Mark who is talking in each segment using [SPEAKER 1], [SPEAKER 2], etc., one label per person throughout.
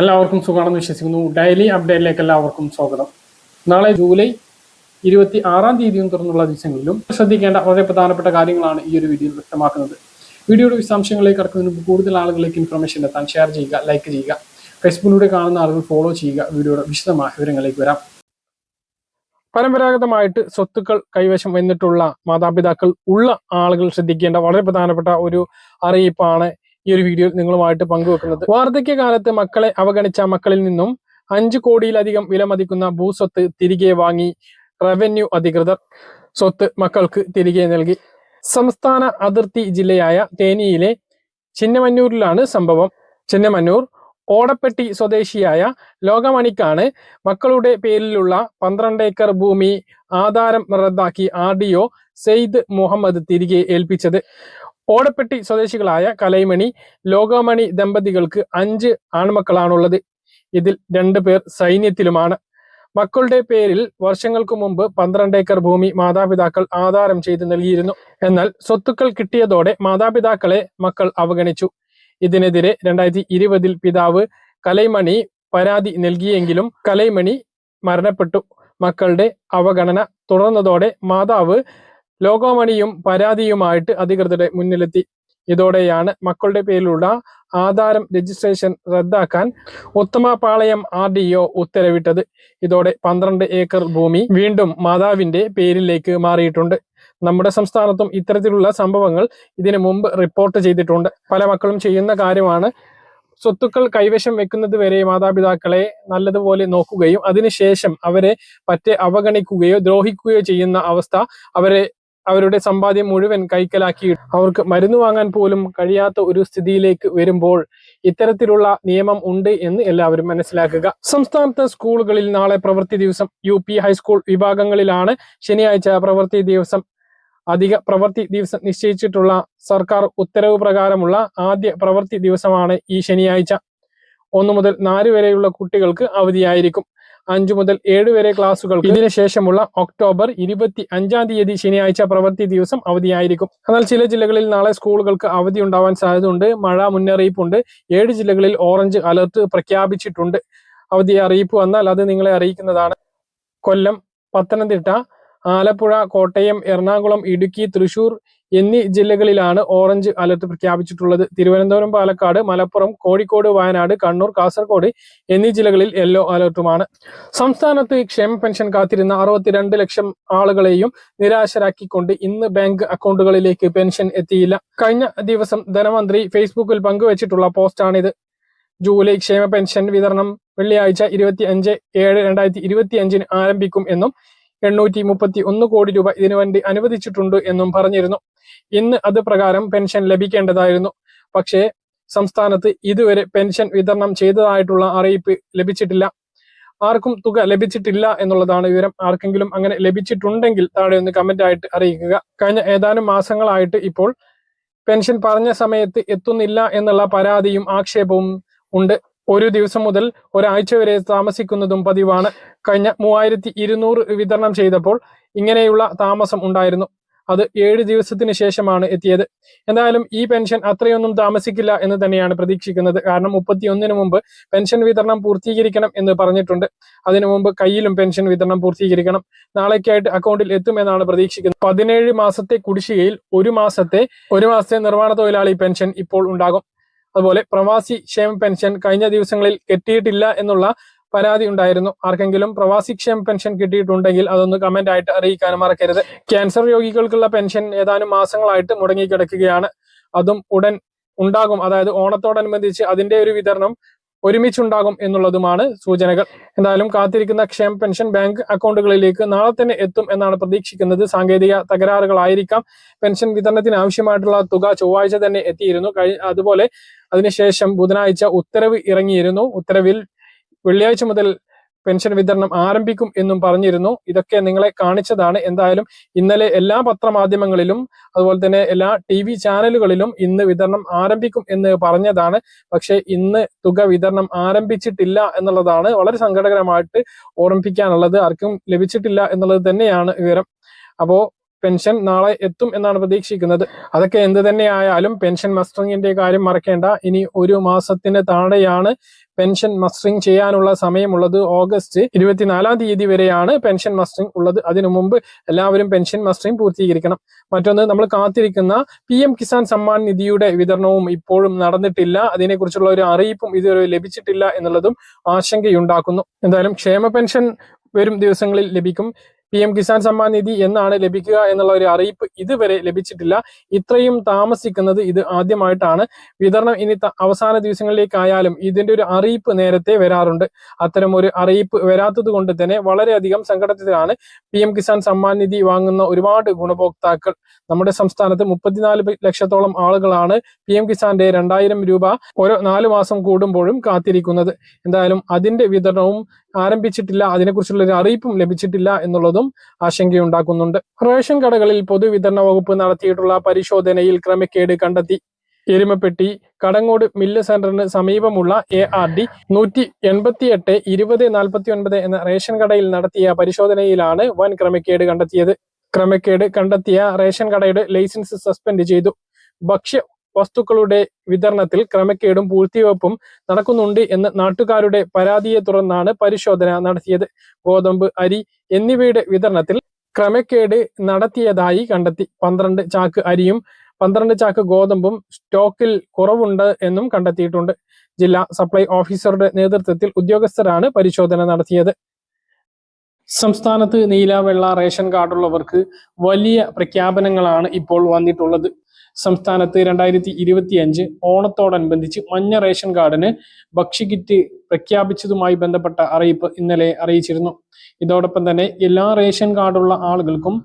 [SPEAKER 1] എല്ലാവർക്കും സുഖമാണെന്ന് വിശ്വസിക്കുന്നു. ഡെയിലി അപ്ഡേറ്റിലേക്ക് എല്ലാവർക്കും സ്വാഗതം. നാളെ ജൂലൈ ഇരുപത്തി ആറാം തീയതിയും തുറന്നുള്ള ദിവസങ്ങളിലും ശ്രദ്ധിക്കേണ്ട വളരെ പ്രധാനപ്പെട്ട കാര്യങ്ങളാണ് ഈ ഒരു വീഡിയോയിൽ വ്യക്തമാക്കുന്നത്. വീഡിയോയുടെ വിശദാംശങ്ങളിലേക്ക് കടക്കുന്നതിന് മുമ്പ് കൂടുതൽ ആളുകളിലേക്ക് ഇൻഫർമേഷൻ എത്താൻ ഷെയർ ചെയ്യുക ലൈക്ക് ചെയ്യുക ഫേസ്ബുക്കിലൂടെ കാണുന്ന ആളുകൾ ഫോളോ ചെയ്യുക വീഡിയോയുടെ വിശദമായ വിവരങ്ങളിലേക്ക് വരാം. പരമ്പരാഗതമായിട്ട് സ്വത്തുക്കൾ കൈവശം വന്നിട്ടുള്ള മാതാപിതാക്കൾ ഉള്ള ആളുകൾ ശ്രദ്ധിക്കേണ്ട വളരെ പ്രധാനപ്പെട്ട ഒരു അറിയിപ്പാണ് ഈ ഒരു വീഡിയോയിൽ നിങ്ങളുമായിട്ട് പങ്കുവെക്കുന്നത്. വാർദ്ധക്യകാലത്ത് മക്കളെ അവഗണിച്ച മക്കളിൽ നിന്നും അഞ്ചു കോടിയിലധികം വിലമതിക്കുന്ന ഭൂസ്വത്ത് തിരികെ വാങ്ങി റവന്യൂ അധികൃതർ സ്വത്ത് മക്കൾക്ക് തിരികെ നൽകി. സംസ്ഥാന അതിർത്തി ജില്ലയായ തേനിയിലെ ചിന്നമന്നൂരിലാണ് സംഭവം. ചിന്നമന്നൂർ ഓടപ്പെട്ടി സ്വദേശിയായ ലോകമണിക്കാണ് മക്കളുടെ പേരിലുള്ള പന്ത്രണ്ട് ഏക്കർ ഭൂമി ആധാരം റദ്ദാക്കി R D O Syed Muhammad തിരികെ ഏൽപ്പിച്ചത്. ഓടപ്പെട്ടി സ്വദേശികളായ കലൈമണി ലോകമണി ദമ്പതികൾക്ക് അഞ്ച് ആൺമക്കളാണുള്ളത്. ഇതിൽ രണ്ടു പേർ സൈന്യത്തിലുമാണ്. മക്കളുടെ പേരിൽ വർഷങ്ങൾക്ക് മുമ്പ് പന്ത്രണ്ട് ഏക്കർ ഭൂമി മാതാപിതാക്കൾ ആധാരം ചെയ്ത് നൽകിയിരുന്നു. എന്നാൽ സ്വത്തുക്കൾ കിട്ടിയതോടെ മാതാപിതാക്കളെ മക്കൾ അവഗണിച്ചു. ഇതിനെതിരെ രണ്ടായിരത്തി ഇരുപതിൽ പിതാവ് കലൈമണി പരാതി നൽകിയെങ്കിലും കലൈമണി മരണപ്പെട്ടു. മക്കളുടെ അവഗണന തുടർന്നതോടെ മാതാവ് ലോകോമണിയും പരാതിയുമായിട്ട് അധികൃതരുടെ മുന്നിലെത്തി. ഇതോടെയാണ് മക്കളുടെ പേരിലുള്ള ആധാരം രജിസ്ട്രേഷൻ റദ്ദാക്കാൻ ഉത്തമപാളയം ആർ ഡി ഒ ഉത്തരവിട്ടത്. ഇതോടെ പന്ത്രണ്ട് ഏക്കർ ഭൂമി വീണ്ടും മാതാവിന്റെ പേരിലേക്ക് മാറിയിട്ടുണ്ട്. നമ്മുടെ സംസ്ഥാനത്തും ഇത്തരത്തിലുള്ള സംഭവങ്ങൾ ഇതിനു മുമ്പ് റിപ്പോർട്ട് ചെയ്തിട്ടുണ്ട്. പല മക്കളും ചെയ്യുന്ന കാര്യമാണ് സ്വത്തുക്കൾ കൈവശം വെക്കുന്നത് വരെ മാതാപിതാക്കളെ നല്ലതുപോലെ നോക്കുകയും അതിനുശേഷം അവരെ പറ്റെ അവഗണിക്കുകയോ ദ്രോഹിക്കുകയോ ചെയ്യുന്ന അവസ്ഥ അവരെ അവരുടെ സമ്പാദ്യം മുഴുവൻ കൈക്കലാക്കി അവർക്ക് മരുന്ന് വാങ്ങാൻ പോലും കഴിയാത്ത ഒരു സ്ഥിതിയിലേക്ക് വരുമ്പോൾ ഇത്തരത്തിലുള്ള നിയമം ഉണ്ട് എന്ന് എല്ലാവരും മനസ്സിലാക്കുക. സംസ്ഥാനത്തെ സ്കൂളുകളിൽ നാളെ പ്രവൃത്തി ദിവസം യു ഹൈസ്കൂൾ വിഭാഗങ്ങളിലാണ്. ശനിയാഴ്ച പ്രവൃത്തി ദിവസം അധിക പ്രവൃത്തി ദിവസം നിശ്ചയിച്ചിട്ടുള്ള സർക്കാർ ഉത്തരവ് പ്രകാരമുള്ള ആദ്യ പ്രവൃത്തി ദിവസമാണ് ഈ ശനിയാഴ്ച. ഒന്നു മുതൽ നാല് വരെയുള്ള കുട്ടികൾക്ക് അവധിയായിരിക്കും. അഞ്ചു മുതൽ ഏഴ് വരെ ക്ലാസുകൾ ഇതിനു ശേഷമുള്ള ഒക്ടോബർ ഇരുപത്തി അഞ്ചാം തീയതി ശനിയാഴ്ച പ്രവൃത്തി ദിവസം അവധിയായിരിക്കും. എന്നാൽ ചില ജില്ലകളിൽ നാളെ സ്കൂളുകൾക്ക് അവധി ഉണ്ടാവാൻ സാധ്യതയുണ്ട്. മഴ മുന്നറിയിപ്പുണ്ട്. ഏഴ് ജില്ലകളിൽ ഓറഞ്ച് അലർട്ട് പ്രഖ്യാപിച്ചിട്ടുണ്ട്. അവധി അറിയിപ്പ് വന്നാൽ അത് നിങ്ങളെ അറിയിക്കുന്നതാണ്. കൊല്ലം പത്തനംതിട്ട ആലപ്പുഴ കോട്ടയം എറണാകുളം ഇടുക്കി തൃശൂർ എന്നീ ജില്ലകളിലാണ് ഓറഞ്ച് അലർട്ട് പ്രഖ്യാപിച്ചിട്ടുള്ളത്. തിരുവനന്തപുരം പാലക്കാട് മലപ്പുറം കോഴിക്കോട് വയനാട് കണ്ണൂർ കാസർഗോഡ് എന്നീ ജില്ലകളിൽ യെല്ലോ അലർട്ടുമാണ്. സംസ്ഥാനത്ത് ക്ഷേമ പെൻഷൻ കാത്തിരുന്ന അറുപത്തിരണ്ട് ലക്ഷം ആളുകളെയും നിരാശരാക്കിക്കൊണ്ട് ഇന്ന് ബാങ്ക് അക്കൗണ്ടുകളിലേക്ക് പെൻഷൻ എത്തിയില്ല. കഴിഞ്ഞ ദിവസം ധനമന്ത്രി ഫേസ്ബുക്കിൽ പങ്കുവച്ചിട്ടുള്ള പോസ്റ്റാണിത്. ജൂലൈ ക്ഷേമ പെൻഷൻ വിതരണം വെള്ളിയാഴ്ച ഇരുപത്തി അഞ്ച് ഏഴ് രണ്ടായിരത്തി ഇരുപത്തി അഞ്ചിന് ആരംഭിക്കും എന്നും എണ്ണൂറ്റി മുപ്പത്തി ഒന്ന് കോടി രൂപ ഇതിനുവേണ്ടി അനുവദിച്ചിട്ടുണ്ട് എന്നും പറഞ്ഞിരുന്നു. ഇന്ന് അത് പ്രകാരം പെൻഷൻ ലഭിക്കേണ്ടതായിരുന്നു. പക്ഷേ സംസ്ഥാനത്ത് ഇതുവരെ പെൻഷൻ വിതരണം ചെയ്തതായിട്ടുള്ള അറിയിപ്പ് ലഭിച്ചിട്ടില്ല. ആർക്കും തുക ലഭിച്ചിട്ടില്ല എന്നുള്ളതാണ് വിവരം. ആർക്കെങ്കിലും അങ്ങനെ ലഭിച്ചിട്ടുണ്ടെങ്കിൽ താഴെ ഒന്ന് കമന്റ് ആയിട്ട് അറിയിക്കുക. കഴിഞ്ഞ ഏതാനും മാസങ്ങളായിട്ട് ഇപ്പോൾ പെൻഷൻ പറഞ്ഞ സമയത്ത് എത്തുന്നില്ല എന്നുള്ള പരാതിയും ആക്ഷേപവും ഉണ്ട്. ഒരു ദിവസം മുതൽ ഒരാഴ്ച വരെ താമസിക്കുന്നതും പതിവാണ്. കഴിഞ്ഞ മൂവായിരത്തി വിതരണം ചെയ്തപ്പോൾ ഇങ്ങനെയുള്ള താമസം ഉണ്ടായിരുന്നു. അത് ഏഴ് ദിവസത്തിന് ശേഷമാണ് എത്തിയത്. എന്തായാലും ഈ പെൻഷൻ അത്രയൊന്നും താമസിക്കില്ല എന്ന് തന്നെയാണ് പ്രതീക്ഷിക്കുന്നത്. കാരണം മുപ്പത്തിയൊന്നിന് മുമ്പ് പെൻഷൻ വിതരണം പൂർത്തീകരിക്കണം എന്ന് പറഞ്ഞിട്ടുണ്ട്. അതിനു മുമ്പ് കയ്യിലും പെൻഷൻ വിതരണം പൂർത്തീകരിക്കണം. നാളേക്കായിട്ട് അക്കൗണ്ടിൽ എത്തുമെന്നാണ് പ്രതീക്ഷിക്കുന്നത്. പതിനേഴ് മാസത്തെ കുടിശ്ശികയിൽ ഒരു മാസത്തെ ഒരു മാസത്തെ നിർമ്മാണ തൊഴിലാളി പെൻഷൻ ഇപ്പോൾ ഉണ്ടാകും. അതുപോലെ പ്രവാസി ക്ഷേമ പെൻഷൻ കഴിഞ്ഞ ദിവസങ്ങളിൽ കെട്ടിയിട്ടില്ല എന്നുള്ള പരാതി ഉണ്ടായിരുന്നു. ആർക്കെങ്കിലും പ്രവാസി ക്ഷേമ പെൻഷൻ കിട്ടിയിട്ടുണ്ടെങ്കിൽ അതൊന്ന് കമന്റ് ആയിട്ട് അറിയിക്കാനും മറക്കരുത്. ക്യാൻസർ രോഗികൾക്കുള്ള പെൻഷൻ ഏതാനും മാസങ്ങളായിട്ട് മുടങ്ങിക്കിടക്കുകയാണ്. അതും ഉടൻ ഉണ്ടാകും. അതായത് ഓണത്തോടനുബന്ധിച്ച് അതിന്റെ ഒരു വിതരണം ഒരുമിച്ചുണ്ടാകും എന്നുള്ളതുമാണ് സൂചനകൾ. എന്തായാലും കാത്തിരിക്കുന്ന ക്ഷേമ പെൻഷൻ ബാങ്ക് അക്കൗണ്ടുകളിലേക്ക് നാളെ തന്നെ എത്തും എന്നാണ് പ്രതീക്ഷിക്കുന്നത്. സാങ്കേതിക തകരാറുകളായിരിക്കാം. പെൻഷൻ വിതരണത്തിന് ആവശ്യമായിട്ടുള്ള തുക ചൊവ്വാഴ്ച തന്നെ എത്തിയിരുന്നു. അതുപോലെ അതിനുശേഷം ബുധനാഴ്ച ഉത്തരവ് ഇറങ്ങിയിരുന്നു. ഉത്തരവിൽ വെള്ളിയാഴ്ച മുതൽ പെൻഷൻ വിതരണം ആരംഭിക്കും എന്നും പറഞ്ഞിരുന്നു. ഇതൊക്കെ നിങ്ങളെ കാണിച്ചതാണ്. എന്തായാലും ഇന്നലെ എല്ലാ പത്രമാധ്യമങ്ങളിലും അതുപോലെ തന്നെ എല്ലാ ടി വി ചാനലുകളിലും ഇന്ന് വിതരണം ആരംഭിക്കും എന്ന് പറഞ്ഞതാണ്. പക്ഷേ ഇന്ന് തുക വിതരണം ആരംഭിച്ചിട്ടില്ല എന്നുള്ളതാണ് വളരെ സങ്കടകരമായിട്ട് ഓർമ്മിപ്പിക്കാനുള്ളത്. ആർക്കും ലഭിച്ചിട്ടില്ല എന്നുള്ളത് തന്നെയാണ് വിവരം. അപ്പോ പെൻഷൻ നാളെ എത്തും എന്നാണ് പ്രതീക്ഷിക്കുന്നത്. അതൊക്കെ എന്ത് തന്നെ ആയാലും പെൻഷൻ മസ്റ്ററിങ്ങിന്റെ കാര്യം മറക്കേണ്ട. ഇനി ഒരു മാസത്തിന് താഴെയാണ് പെൻഷൻ മസ്റ്ററിംഗ് ചെയ്യാനുള്ള സമയമുള്ളത്. ഓഗസ്റ്റ് ഇരുപത്തിനാലാം തീയതി വരെയാണ് പെൻഷൻ മസ്റ്ററിംഗ് ഉള്ളത്. അതിനു മുമ്പ് എല്ലാവരും പെൻഷൻ മസ്റ്ററിംഗ് പൂർത്തീകരിക്കണം. മറ്റൊന്ന് നമ്മൾ കാത്തിരിക്കുന്ന പി എം കിസാൻ സമ്മാൻ നിധിയുടെ വിതരണവും ഇപ്പോഴും നടന്നിട്ടില്ല. അതിനെക്കുറിച്ചുള്ള ഒരു അറിയിപ്പും ഇതുവരെ ലഭിച്ചിട്ടില്ല എന്നുള്ളതും ആശങ്കയുണ്ടാക്കുന്നു. എന്തായാലും ക്ഷേമ പെൻഷൻ വരും ദിവസങ്ങളിൽ ലഭിക്കും. പി എം കിസാൻ സമ്മാൻ നിധി എന്നാണ് ലഭിക്കുക എന്നുള്ള ഒരു അറിയിപ്പ് ഇതുവരെ ലഭിച്ചിട്ടില്ല. ഇത്രയും താമസിക്കുന്നത് ഇത് ആദ്യമായിട്ടാണ്. വിതരണം ഇനി അവസാന ദിവസങ്ങളിലേക്കായാലും ഇതിന്റെ ഒരു അറിയിപ്പ് നേരത്തെ വരാറുണ്ട്. അത്തരം ഒരു അറിയിപ്പ് വരാത്തത് കൊണ്ട് തന്നെ വളരെയധികം സങ്കടത്തിലാണ് പി എം കിസാൻ സമ്മാൻ നിധി വാങ്ങുന്ന ഒരുപാട് ഗുണഭോക്താക്കൾ. നമ്മുടെ സംസ്ഥാനത്ത് മുപ്പത്തിനാല് ലക്ഷത്തോളം ആളുകളാണ് പി എം കിസാന്റെ രണ്ടായിരം രൂപ ഓരോ നാല് മാസം കൂടുമ്പോഴും കാത്തിരിക്കുന്നത്. എന്തായാലും അതിന്റെ വിതരണവും ആരംഭിച്ചിട്ടില്ല അതിനെക്കുറിച്ചുള്ള ഒരു അറിയിപ്പും ലഭിച്ചിട്ടില്ല എന്നുള്ളതും ആശങ്കയുണ്ടാക്കുന്നുണ്ട്. റേഷൻ കടകളിൽ പൊതുവിതരണ വകുപ്പ് നടത്തിയിട്ടുള്ള പരിശോധനയിൽ ക്രമക്കേട് കണ്ടെത്തി. എരുമപ്പെട്ടി കടങ്ങോട് മില്ല് സെന്ററിന് സമീപമുള്ള എ ആർ ഡി നൂറ്റി എൺപത്തി എട്ട് ഇരുപത് നാൽപ്പത്തി ഒൻപത് എന്ന റേഷൻ കടയിൽ നടത്തിയ പരിശോധനയിലാണ് വൻ ക്രമക്കേട് കണ്ടെത്തിയത്. ക്രമക്കേട് കണ്ടെത്തിയ റേഷൻ കടയുടെ ലൈസൻസ് സസ്പെൻഡ് ചെയ്തു. ഭക്ഷ്യ വസ്തുക്കളുടെ വിതരണത്തിൽ ക്രമക്കേടും പൂഴ്ത്തിവെപ്പും നടക്കുന്നുണ്ട് എന്ന് നാട്ടുകാരുടെ പരാതിയെ തുടർന്നാണ് പരിശോധന നടത്തിയത്. ഗോതമ്പ് അരി എന്നിവയുടെ വിതരണത്തിൽ ക്രമക്കേട് നടത്തിയതായി കണ്ടെത്തി. പന്ത്രണ്ട് ചാക്ക് അരിയും പന്ത്രണ്ട് ചാക്ക് ഗോതമ്പും സ്റ്റോക്കിൽ കുറവുണ്ട് എന്നും കണ്ടെത്തിയിട്ടുണ്ട്. ജില്ലാ സപ്ലൈ ഓഫീസറുടെ നേതൃത്വത്തിൽ ഉദ്യോഗസ്ഥരാണ് പരിശോധന നടത്തിയത്. സംസ്ഥാനത്ത് നീല വെള്ള റേഷൻ കാർഡുള്ളവർക്ക് വലിയ പ്രഖ്യാപനങ്ങളാണ് ഇപ്പോൾ വന്നിട്ടുള്ളത്. സംസ്ഥാനത്ത് രണ്ടായിരത്തി ഇരുപത്തി അഞ്ച് ഓണത്തോടനുബന്ധിച്ച് മഞ്ഞ റേഷൻ കാർഡിന് ഭക്ഷ്യകിറ്റ് പ്രഖ്യാപിച്ചതുമായി ബന്ധപ്പെട്ട അറിയിപ്പ് ഇന്നലെ അറിയിച്ചിരുന്നു. ഇതോടൊപ്പം തന്നെ എല്ലാ റേഷൻ കാർഡുള്ള ആളുകൾക്കും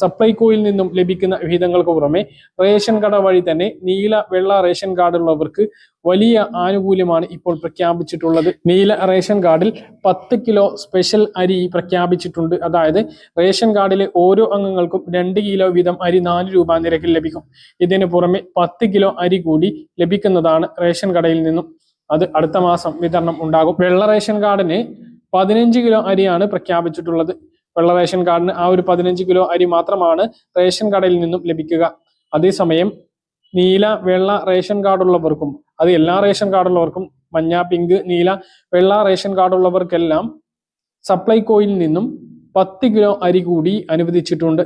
[SPEAKER 1] സപ്ലൈകോയിൽ നിന്നും ലഭിക്കുന്ന വിഹിതങ്ങൾക്ക് പുറമെ റേഷൻ കട വഴി തന്നെ നീല വെള്ള റേഷൻ കാർഡുള്ളവർക്ക് വലിയ ആനുകൂല്യമാണ് ഇപ്പോൾ പ്രഖ്യാപിച്ചിട്ടുള്ളത്. നീല റേഷൻ കാർഡിൽ പത്ത് കിലോ സ്പെഷ്യൽ അരി പ്രഖ്യാപിച്ചിട്ടുണ്ട്. അതായത് റേഷൻ കാർഡിലെ ഓരോ അംഗങ്ങൾക്കും രണ്ട് കിലോ വീതം അരി നാല് രൂപ നിരക്കിൽ ലഭിക്കും. ഇതിന് പുറമെ പത്ത് കിലോ അരി കൂടി ലഭിക്കുന്നതാണ് റേഷൻ കടയിൽ നിന്നും. അത് അടുത്ത മാസം വിതരണം ഉണ്ടാകും. വെള്ള റേഷൻ കാർഡിന് പതിനഞ്ച് കിലോ അരിയാണ് പ്രഖ്യാപിച്ചിട്ടുള്ളത്. വെള്ള റേഷൻ കാർഡിന് ആ ഒരു പതിനഞ്ച് കിലോ അരി മാത്രമാണ് റേഷൻ കടയിൽ നിന്നും ലഭിക്കുക. അതേസമയം നീല വെള്ള റേഷൻ കാർഡുള്ളവർക്കും അത് എല്ലാ റേഷൻ കാർഡുള്ളവർക്കും മഞ്ഞ പിങ്ക് നീല വെള്ള റേഷൻ കാർഡുള്ളവർക്കെല്ലാം സപ്ലൈകോയിൽ നിന്നും പത്ത് കിലോ അരി കൂടി അനുവദിച്ചിട്ടുണ്ട്.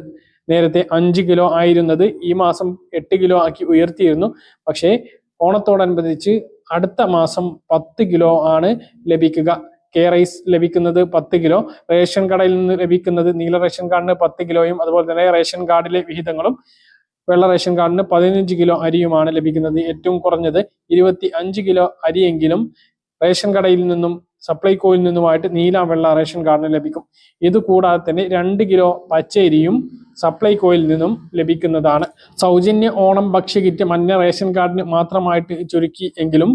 [SPEAKER 1] നേരത്തെ അഞ്ച് കിലോ ആയിരുന്നത് ഈ മാസം എട്ട് കിലോ ആക്കി ഉയർത്തിയിരുന്നു. പക്ഷേ ഓണത്തോടനുബന്ധിച്ച് അടുത്ത മാസം പത്ത് കിലോ ആണ് ലഭിക്കുക. കെ റൈസ് ലഭിക്കുന്നത് പത്ത് കിലോ. റേഷൻ കടയിൽ നിന്ന് ലഭിക്കുന്നത് നീല റേഷൻ കാർഡിന് പത്ത് കിലോയും അതുപോലെ തന്നെ റേഷൻ കാർഡിലെ വിഹിതങ്ങളും വെള്ള റേഷൻ കാർഡിന് പതിനഞ്ച് കിലോ അരിയുമാണ് ലഭിക്കുന്നത്. ഏറ്റവും കുറഞ്ഞത് ഇരുപത്തി അഞ്ച് കിലോ അരിയെങ്കിലും റേഷൻ കടയിൽ നിന്നും സപ്ലൈകോയിൽ നിന്നുമായിട്ട് നീല വെള്ള റേഷൻ കാർഡിന് ലഭിക്കും. ഇത് കൂടാതെ തന്നെ രണ്ട് കിലോ പച്ചരിയും സപ്ലൈകോയിൽ നിന്നും ലഭിക്കുന്നതാണ്. സൗജന്യ ഓണം ഭക്ഷ്യകിറ്റ് മഞ്ഞ റേഷൻ കാർഡിന് മാത്രമായിട്ട് ചുരുക്കി എങ്കിലും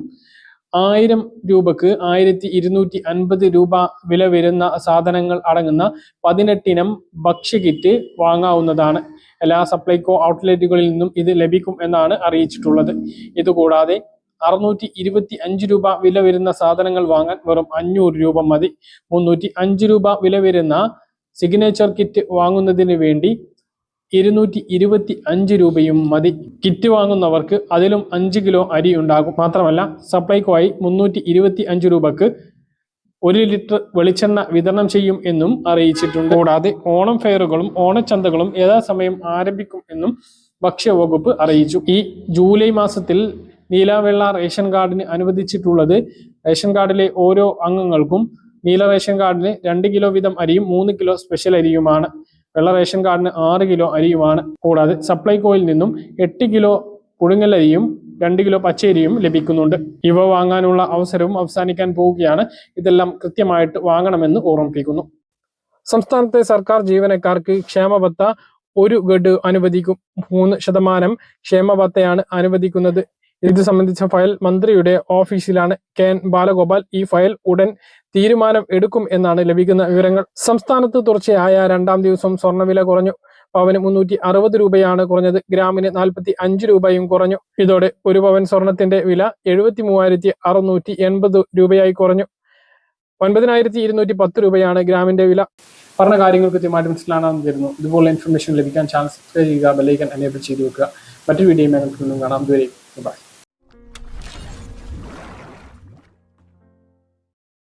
[SPEAKER 1] ആയിരം രൂപക്ക് ആയിരത്തി ഇരുന്നൂറ്റി അൻപത് രൂപ വില വരുന്ന സാധനങ്ങൾ അടങ്ങുന്ന പതിനെട്ടിനം ഭക്ഷ്യകിറ്റ് വാങ്ങാവുന്നതാണ്. എല്ലാ സപ്ലൈകോ ഔട്ട്ലെറ്റുകളിൽ നിന്നും ഇത് ലഭിക്കും എന്നാണ് അറിയിച്ചിട്ടുള്ളത്. ഇതുകൂടാതെ അറുന്നൂറ്റി ഇരുപത്തി അഞ്ച് രൂപ വില വരുന്ന സാധനങ്ങൾ വാങ്ങാൻ വെറും അഞ്ഞൂറ് രൂപ മതി. മുന്നൂറ്റി അഞ്ച് രൂപ വില വരുന്ന സിഗ്നേച്ചർ കിറ്റ് വാങ്ങുന്നതിന് വേണ്ടി ഇരുന്നൂറ്റി ഇരുപത്തി അഞ്ച് രൂപയും മതി. കിറ്റ് വാങ്ങുന്നവർക്ക് അതിലും അഞ്ച് കിലോ അരി ഉണ്ടാകും. മാത്രമല്ല സപ്ലൈക്കോയി മുന്നൂറ്റി ഇരുപത്തി അഞ്ച് രൂപക്ക് ഒരു ലിറ്റർ വെളിച്ചെണ്ണ വിതരണം ചെയ്യും എന്നും അറിയിച്ചിട്ടുണ്ട്. കൂടാതെ ഓണം ഫെയറുകളും ഓണച്ചന്തകളും യഥാസമയം ആരംഭിക്കും എന്നും ഭക്ഷ്യവകുപ്പ് അറിയിച്ചു. ഈ ജൂലൈ മാസത്തിൽ നീലവെള്ള റേഷൻ കാർഡിന് അനുവദിച്ചിട്ടുള്ളത് റേഷൻ കാർഡിലെ ഓരോ അംഗങ്ങൾക്കും നീല റേഷൻ കാർഡിന് രണ്ട് കിലോ വീതം അരിയും മൂന്ന് കിലോ സ്പെഷ്യൽ അരിയുമാണ്. വെള്ള റേഷൻ കാർഡിന് ആറ് കിലോ അരിയുമാണ്. കൂടാതെ സപ്ലൈകോയിൽ നിന്നും എട്ട് കിലോ പുഴുങ്ങലരിയും രണ്ട് കിലോ പച്ചരിയും ലഭിക്കുന്നുണ്ട്. ഇവ വാങ്ങാനുള്ള അവസരവും അവസാനിക്കാൻ പോവുകയാണ്. ഇതെല്ലാം കൃത്യമായിട്ട് വാങ്ങണമെന്ന് ഓർമ്മിപ്പിക്കുന്നു. സംസ്ഥാനത്തെ സർക്കാർ ജീവനക്കാർക്ക് ക്ഷേമബത്ത ഒരു ഗഡു അനുവദിക്കും. മൂന്ന് ശതമാനം ക്ഷേമബത്തയാണ് അനുവദിക്കുന്നത്. ഇത് സംബന്ധിച്ച ഫയൽ മന്ത്രിയുടെ ഓഫീസിലാണ്. കെ എൻ ബാലഗോപാൽ ഈ ഫയൽ ഉടൻ തീരുമാനം എടുക്കും എന്നാണ് ലഭിക്കുന്ന വിവരങ്ങൾ. സംസ്ഥാനത്ത് തുടർച്ചയായ രണ്ടാം ദിവസം സ്വർണവില കുറഞ്ഞു. പവന് മുന്നൂറ്റി അറുപത് രൂപയാണ് കുറഞ്ഞത്. ഗ്രാമിന് നാൽപ്പത്തി അഞ്ച് രൂപയും കുറഞ്ഞു. ഇതോടെ ഒരു പവൻ സ്വർണത്തിന്റെ വില എഴുപത്തി മൂവായിരത്തി അറുന്നൂറ്റി എൺപത് രൂപയായി കുറഞ്ഞു. ഒൻപതിനായിരത്തി ഇരുന്നൂറ്റി പത്ത് രൂപയാണ് ഗ്രാമിന്റെ വില. പറഞ്ഞ കാര്യങ്ങൾ കൃത്യമായിട്ട് മനസ്സിലാണെന്ന് തരുന്നു ഇതുപോലെ ഇൻഫർമേഷൻ ലഭിക്കാൻ ചാനൽ സബ്സ്ക്രൈബ് ചെയ്യുക ബെല്ലൈക്കൻ എനേബിൾ ചെയ്ത് വെക്കുക. മറ്റൊരു വീഡിയോ കാണാം. ഇതുവരെ ബൈ